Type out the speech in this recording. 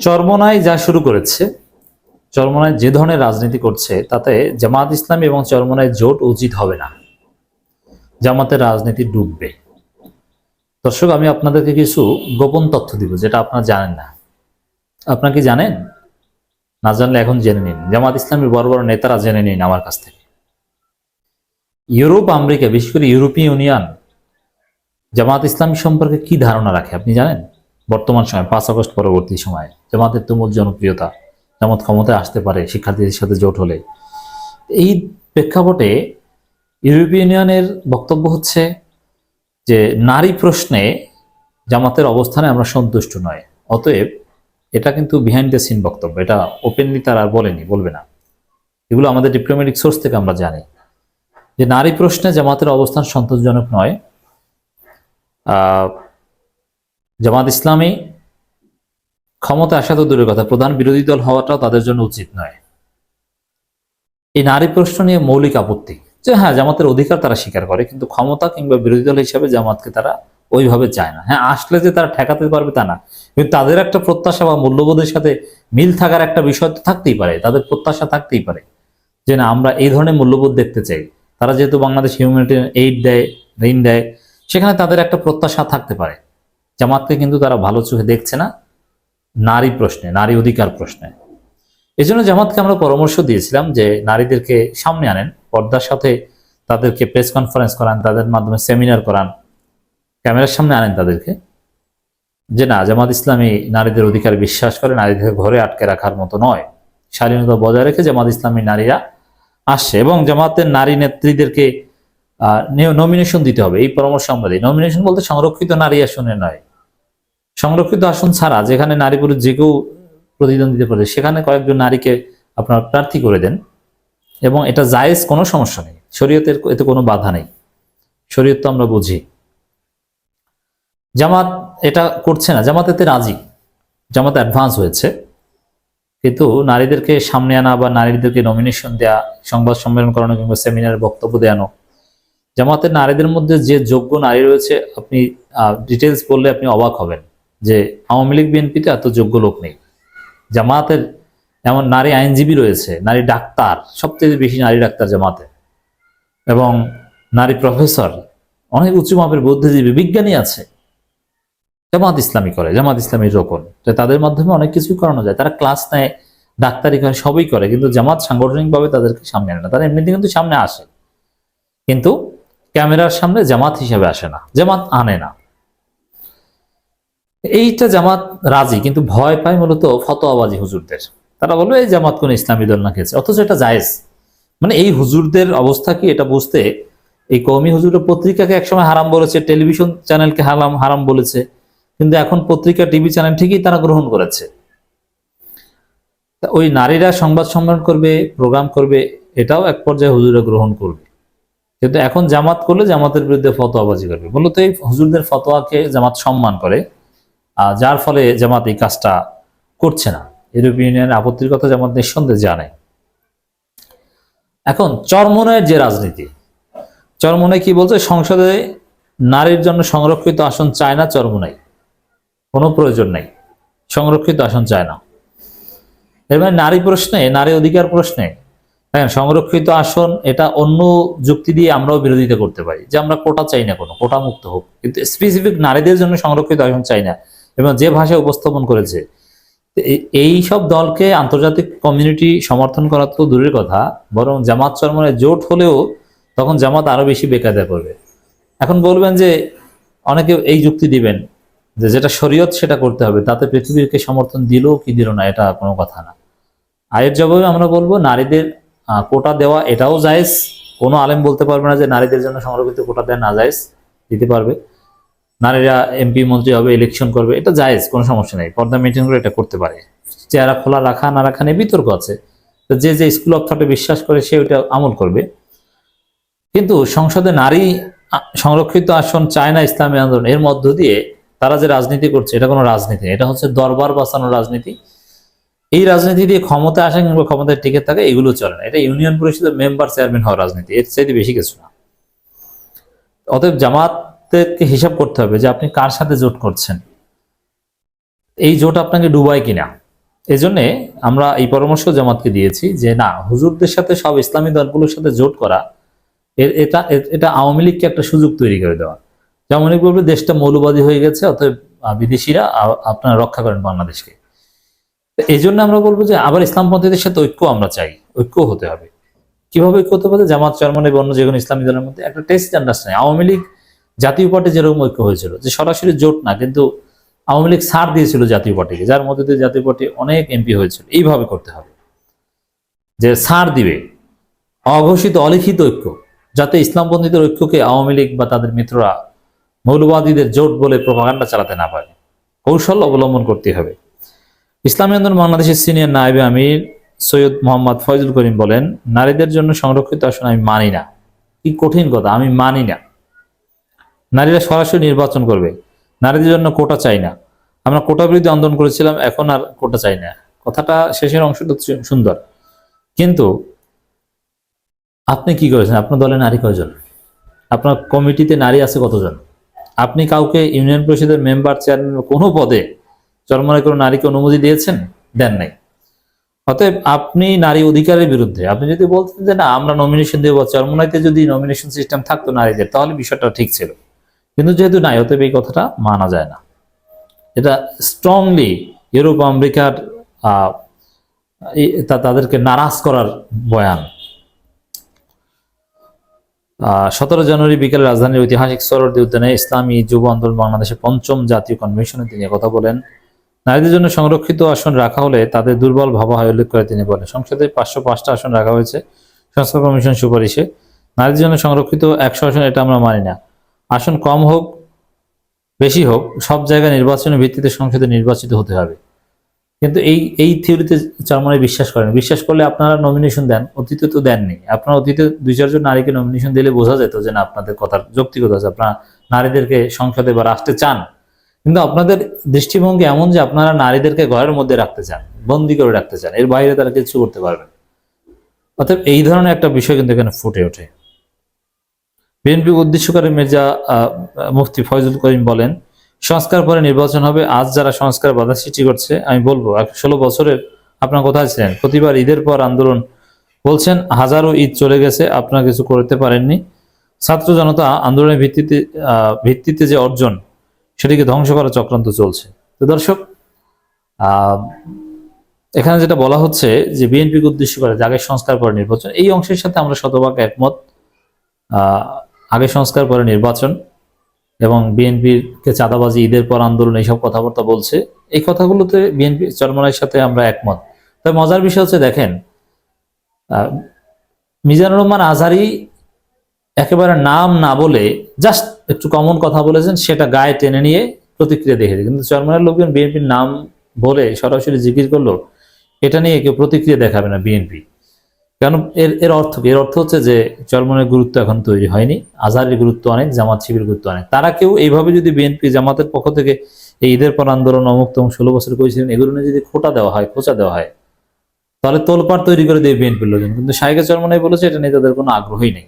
চরমনায় যা শুরু করেছে চরমনায় যে ধরনের রাজনীতি করছে, তাতে জামাত ইসলাম এবং চরমনায় জোট উচিত হবে না। জামাতের রাজনীতি ডুববে। দর্শক, আমি আপনাদেরকে কিছু গোপন তথ্য দিব, যেটা আপনারা জানেন না। আপনারা কি জানেন? না জানলে এখন জেনে নিন। জামাত ইসলামের বড় বড় নেতারা জেনে নিন আমার কাছ থেকে। ইউরোপ, আমেরিকা, বিশেষ করে ইউরোপীয় ইউনিয়ন, জামাত ইসলামী সম্পর্কে কি ধারণা রাখে, আপনি জানেন? বর্তমান সময়, পাঁচ আগস্ট পরবর্তী সময়ে, জামাতের তুমুল জনপ্রিয়তা, জামাত ক্ষমতায় আসতে পারে শিক্ষার্থীদের সাথে জোট হলে। এই প্রেক্ষাপটে ইউরোপীয় ইউনিয়নের বক্তব্য হচ্ছে যে, নারী প্রশ্নে জামাতের অবস্থানে আমরা সন্তুষ্ট নয়। অতএব এটা কিন্তু বিহাইন্ড দ্য সিন বক্তব্য, এটা ওপেনলি তারা আর বলেনি, বলবে না। এগুলো আমাদের ডিপ্লোম্যাটিক সোর্স থেকে আমরা জানি। যে, নারী প্রশ্নে জামাতের অবস্থান সন্তোষজনক নয়। জামাত ইসলামী ক্ষমতা আসা তো দূরের কথা, প্রধান বিরোধী দল হওয়াটাও তাদের জন্য উচিত নয়। এই নারী প্রশ্ন নিয়ে মৌলিক আপত্তি যে হ্যাঁ জামাতের অধিকার তারা স্বীকার করে, কিন্তু ক্ষমতা কিংবা বিরোধী দল হিসাবে জামাতকে তারা ওইভাবে চায় না। হ্যাঁ আসলে যে তারা ঠেকাতে পারবে তা না, কিন্তু তাদের একটা প্রত্যাশা বা মূল্যবোধের সাথে মিল থাকার একটা বিষয় তো থাকতেই পারে, তাদের প্রত্যাশা থাকতেই পারে যে না, আমরা এই ধরনের মূল্যবোধ দেখতে চাই। তারা যেহেতু বাংলাদেশ হিউম্যানিটেরিয়ান এইড দেয়, ঋণ দেয়, সেখানে তাদের একটা প্রত্যাশা থাকতে পারে। জামাতকে কিন্তু তারা ভালো চোখে দেখছে না, নারী প্রশ্নে, নারী অধিকার প্রশ্নে। এই জন্য জামাতকে আমরা পরামর্শ দিয়েছিলাম যে নারীদেরকে সামনে আনেন, পর্দার সাথে তাদেরকে প্রেস কনফারেন্স করান, তাদের মাধ্যমে সেমিনার করান, ক্যামেরার সামনে আনেন তাদেরকে। যে না, জামাত ইসলামী নারীদের অধিকার বিশ্বাস করে নারীদের ঘরে আটকে রাখার মতো নয়। স্বাধীনতা বজায় রেখে জামাত ইসলামী নারীরা আসছে এবং জামাতের নারী নেত্রীদেরকে নমিনেশন দিতে হবে। এই পরামর্শ আমরা দিই। নমিনেশন বলতে সংরক্ষিত নারী আসনে নয়। সংরক্ষিত আসন ছাড়া যেখানে নারী পুরুষ যে কেউ প্রতিদ্বন্দ্বিতা করে সেখানে কয়েকজন নারীকে আপনার প্রার্থী করে দেন। এবং এটা জায়েজ কোনো সমস্যা নেই। শরীয়তের এতে কোনো বাধা নেই। শরীয়ত তো আমরা বুঝি। জামাত এটা করছে না। জামাত এতে রাজি। জামাত অ্যাডভান্স হয়েছে। কিন্তু নারীদেরকে সামনে আনা বা নারীদেরকে নমিনেশন দেওয়া সংবাদ সম্মেলন করানো কিংবা সেমিনারে বক্তব্য দেওয়ানো জামাতের নারীদের মধ্যে যে যোগ্য নারী রয়েছে, আপনি ডিটেলস বললে আপনি অবাক হবেন। যে আওয়ামী লীগ বিএনপিতে এত যোগ্য লোক নেই। জামাতের এমন নারী আইনজীবী রয়েছে, নারী ডাক্তার, সবচেয়ে বেশি নারী ডাক্তার জামাতে। এবং নারী প্রফেসর, অনেক উঁচু মাপের বুদ্ধিজীবী, বিজ্ঞানী আছে। জামাত ইসলামী করে, জামাত ইসলামীর তো তাদের মাধ্যমে অনেক কিছুই করানো যায়। তারা ক্লাস নেয়, ডাক্তারি করে, সবই করে, কিন্তু জামাত সাংগঠনিকভাবে তাদেরকে সামনে আনে না। তারা এমনিতে কিন্তু সামনে আসে। কিন্তু ক্যামেরার সামনে জামাত হিসেবে আসে না, জামাত আনে না। এইটা জামাত রাজি, কিন্তু ভয় পায় মূলত ফতোয়াবাজি হুজুরদের। তারা বলবে এই জামাত কোন ইসলামী দল না খেয়েছে। অথচ এটা জায়েজ। মানে এই হুজুরদের অবস্থা কি এটা বুঝতে এই কৌমি হুজুরের পত্রিকাকে একসময় হারাম বলেছে, টেলিভিশন চ্যানেলকে হারাম হারাম বলেছে, কিন্তু এখন পত্রিকা, টিভি চ্যানেল ঠিকই তারা গ্রহণ করেছে। ওই নারীরা সংবাদ সম্মেলন করবে, প্রোগ্রাম করবে, এটাও এক পর্যায়ে হুজুরা গ্রহণ করবে। কিন্তু এখন জামাত করলে জামাতের বিরুদ্ধে ফতোয়াবাজি করবে। মূলত এই হুজুরদের ফতোয়াকে জামাত সম্মান করে। যার ফলে জামাত এই কাজটা করছে না। ইউরোপীয় ইউনিয়নের আপত্তির কথা জামাত নিঃসন্দেহে জানে। এখন চরমনের যে রাজনীতি চরমনে কি বলছে? সংসদে নারীর জন্য সংরক্ষিত আসন চায় না চরমনাই। কোনো প্রয়োজন নেই। সংরক্ষিত আসন চায় না। এর মানে নারী প্রশ্নে, নারী অধিকার প্রশ্নে হ্যাঁ সংরক্ষিত আসন এটা অন্য যুক্তি দিয়ে আমরাও বিরোধিতা করতে পারি। যে আমরা কোটা চাই না কোনো, কোটা মুক্ত হোক। কিন্তু স্পেসিফিক নারীদের জন্য সংরক্ষিত আসন চাই না। এবং যে ভাষায় উপস্থাপন করেছে এই সব দলকে আন্তর্জাতিক কমিউনিটি সমর্থন করা তো দূরের কথা, বরং জামাত চরমনে জোট হলেও তখন জামাত আরও বেশি বেকায়দা করবে এখন বলবেন যে অনেকে এই যুক্তি দিবেন যে যেটা শরীয়ত সেটা করতে হবে, তাতে পৃথিবীকে সমর্থন দিল কি দিল না, এটা কোনো কথা না। আয়ের জবাবে আমরা বলব, নারীদের কোটা দেওয়া এটাও জায়েজ, কোনো আলেম বলতে পারবে না যে নারীদের জন্য সংরক্ষিত কোটা দেওয়া না জায়েজ, দিতে পারবে। নারীরা এমপি মন্ত্রী হবে ইলেকশন করবে, এটা জায়েজ, কোনো সমস্যা নেই। পর্দা মেনটেন করে এটা করতে পারে। চেহারা খোলা রাখা, না রাখা নিয়ে বিতর্ক আছে। যে যে স্কুল অফ থটে বিশ্বাস করে, সে ওইটা আমল করবে। কিন্তু সংসদে নারী সংরক্ষিত আসন চায় না ইসলামী আন্দোলন, এর মধ্য দিয়ে তারা যে রাজনীতি করছে, এটা কোনো রাজনীতি এটা হচ্ছে দরবার বাঁচানোর রাজনীতি। এই রাজনীতি দিয়ে ক্ষমতা আসা কিংবা ক্ষমতায় টিকে থাকে, এগুলো চলে না। এটা ইউনিয়ন পরিষদের মেম্বার চেয়ারম্যান হওয়ার রাজনীতি, এর চাইতে বেশি কিছু না। অতএব জামাতকে হিসাব করতে হবে যে আপনি কার সাথে জোট করছেন। এই জোট আপনাকে ডুবায় কিনা। এই জন্যে আমরা এই পরামর্শ জামাতকে দিয়েছি যে না, হুজুরদের সাথে সব ইসলামী দলগুলোর সাথে জোট করা এটা এটা আওয়ামী লীগকে একটা সুযোগ তৈরি করে দেওয়া। যেমন লীগ বলবে, দেশটা মৌলবাদী হয়ে গেছে, অতএব বিদেশিরা আপনারা রক্ষা করেন বাংলাদেশকে। এই জন্য আমরা বলব যে আবার ইসলামপন্থীদের সাথে ঐক্য আমরা চাই, ঐক্য হতে হবে। কীভাবে ঐক্য হতে পারে জামাত চরমন এবং অন্য যে কোনো ইসলামী দলের মধ্যে একটা টেস্ট আন্ডারস্ট্যান্ডিং আওয়ামী লীগ জাতীয় পার্টি যেরকম ঐক্য হয়েছিল, যে সরাসরি জোট না, কিন্তু আওয়ামী লীগ সার দিয়েছিল জাতীয় পার্টিকে, যার মধ্যে দিয়ে জাতীয় পার্টি অনেক এমপি হয়েছিল। এইভাবে করতে হবে। যে সার দিবে, অঘোষিত, অলিখিত ঐক্য, যাতে ইসলামপন্থীদের ঐক্যকে আওয়ামী লীগ বা তাদের মিত্ররা মৌলবাদীদের জোট বলে প্রপাগান্ডা চালাতে না পারে। কৌশল অবলম্বন করতে হবে। ইসলামী আন্দোলন বাংলাদেশের সিনিয়র নায়েবে আমির সৈয়দ মোহাম্মদ ফয়জুল করিম বলেন, নারীদের জন্য সংরক্ষিত আসন আমি মানি না। কি কঠিন কথা, আমি মানি না। নারীরা সরাসরি নির্বাচন করবে। নারীদের জন্য কোটা চাই না। আমরা কোটা বিরোধী আন্দোলন করেছিলাম, এখন আর কোটা চাই না। কথাটা শেষের অংশটা সুন্দর। কিন্তু আপনি কি করেছেন? আপনার দলে নারী কয়জন? আপনার কমিটিতে নারী আছে কতজন? আপনি কাউকে ইউনিয়ন পরিষদের মেম্বার, চেয়ারম্যান কোনো পদে চরমনায় কোনো নারীকে অনুমতি দিয়েছেন? দেন নাই। অতএব আপনি নারী অধিকারের বিরুদ্ধে, আপনি যদি বলতেন যে না, আমরা নমিনেশন দেবো, চরমনাইতে যদি নমিনেশন সিস্টেম থাকতো নারীদের, তাহলে বিষয়টা ঠিক ছিল। কিন্তু যেহেতু নাই, অতএব এই কথাটা মানা যায় না। এটা স্ট্রংলি ইউরোপ আমেরিকার তাদেরকে নারাজ করার বয়ান। সতেরো জানুয়ারি বিকেলে রাজধানীর ঐতিহাসিক সরোয়ার্দী উদ্যানে ইসলামী যুব আন্দোলন বাংলাদেশের পঞ্চম জাতীয় কনভেনশনে তিনি কথা বলেন। নারীদের জন্য সংরক্ষিত আসন রাখা হলে তাদের দুর্বল ভাবা হয় উল্লেখ করে তিনি বলেন। সংসদে পাঁচশো পাঁচটা আসন রাখা হয়েছে। সংস্কার কমিশন সুপারিশে। নারীদের জন্য সংরক্ষিত একশো আসন, এটা আমরা মানি না। আসন কম হোক, বেশি হোক, সব জায়গায় নির্বাচনের ভিত্তিতে সংসদে নির্বাচিত হতে হবে। কিন্তু এই এই থিওরিতে চারমনে বিশ্বাস করেন। বিশ্বাস করলে আপনারা নমিনেশন দেন, অতীতে তো দেননি। আপনারা অতীতে দুই চারজন নারীকে নমিনেশন দিলে বোঝা যেত যে না, আপনাদের কথার যৌক্তিকতা আছে। আপনারা নারীদেরকে সংসদে বা রাষ্ট্রে চান। কিন্তু আপনাদের দৃষ্টিভঙ্গি এমন যে আপনারা নারীদেরকে ঘরের মধ্যে রাখতে চান, বন্দি করে রাখতে চান, এর বাইরে তারা কিছু করতে পারবেন অর্থাৎ এই ধরনের একটা বিষয় কিন্তু এখানে ফুটে ওঠে। বিএনপি উদ্দেশ্য করে মির্জা মুফতি ফয়জুল করিম বলেন, সংস্কার পরে নির্বাচন হবে, আজ যারা সংস্কার বাধা সৃষ্টি করছে, আমি বলব ষোলো বছরের আপনার কোথায় ছিলেন? প্রতিবার ঈদের পর আন্দোলন বলছেন, হাজারো ঈদ চলে গেছে, আপনারা কিছু করতে পারেননি। ছাত্র জনতা আন্দোলনের ভিত্তিতে ভিত্তিতে যে অর্জন, সেটিকে ধ্বংস করার চক্রান্ত চলছে। তো দর্শক এখানে যেটা বলা হচ্ছে যে বিএনপিকে উদ্দেশ্য করে যে আগে সংস্কার পরে নির্বাচন, এই অংশের সাথে আমরা শতভাগ একমত। আগে সংস্কার, পরে নির্বাচন এবং বিএনপির কে চাঁদাবাজি, ঈদের পর আন্দোলন, এইসব কথাবার্তা বলছে। এই কথাগুলোতে বিএনপি চরমনাইয়ের সাথে আমরা একমত। তবে মজার বিষয় হচ্ছে, দেখেন মিজানুর রহমান আজহারি একেবারে নাম না বলে জাস্ট একটু কমন কথা বলেছেন, সেটা গায়ে টেনে নিয়ে প্রতিক্রিয়া দেখেছে কিন্তু চরমনার লোকজন বিএনপির নাম বলে সরাসরি জিজ্ঞেস করল, এটা নিয়ে কেউ প্রতিক্রিয়া দেখাবে না বিএনপি। কারণ এর এর অর্থ কি? এর অর্থ হচ্ছে যে চলমনের গুরুত্ব এখন তৈরি হয়নি, আজহারের গুরুত্ব অনেক, জামাত শিবির গুরুত্ব অনেক। তারা কেউ এইভাবে যদি বিএনপি জামাতের পক্ষ থেকে এই ঈদের পর আন্দোলন অমুক্ত ষোলো বছর করেছিলেন, এগুলো নিয়ে যদি খোটা দেওয়া হয়, খোঁচা দেওয়া হয়, তাহলে তোলপাড় তৈরি করে দেবে বিএনপির লোকজন। কিন্তু সাইকে চরমনাই বলেছে, এটা নিয়ে তাদের কোনো আগ্রহই নেই।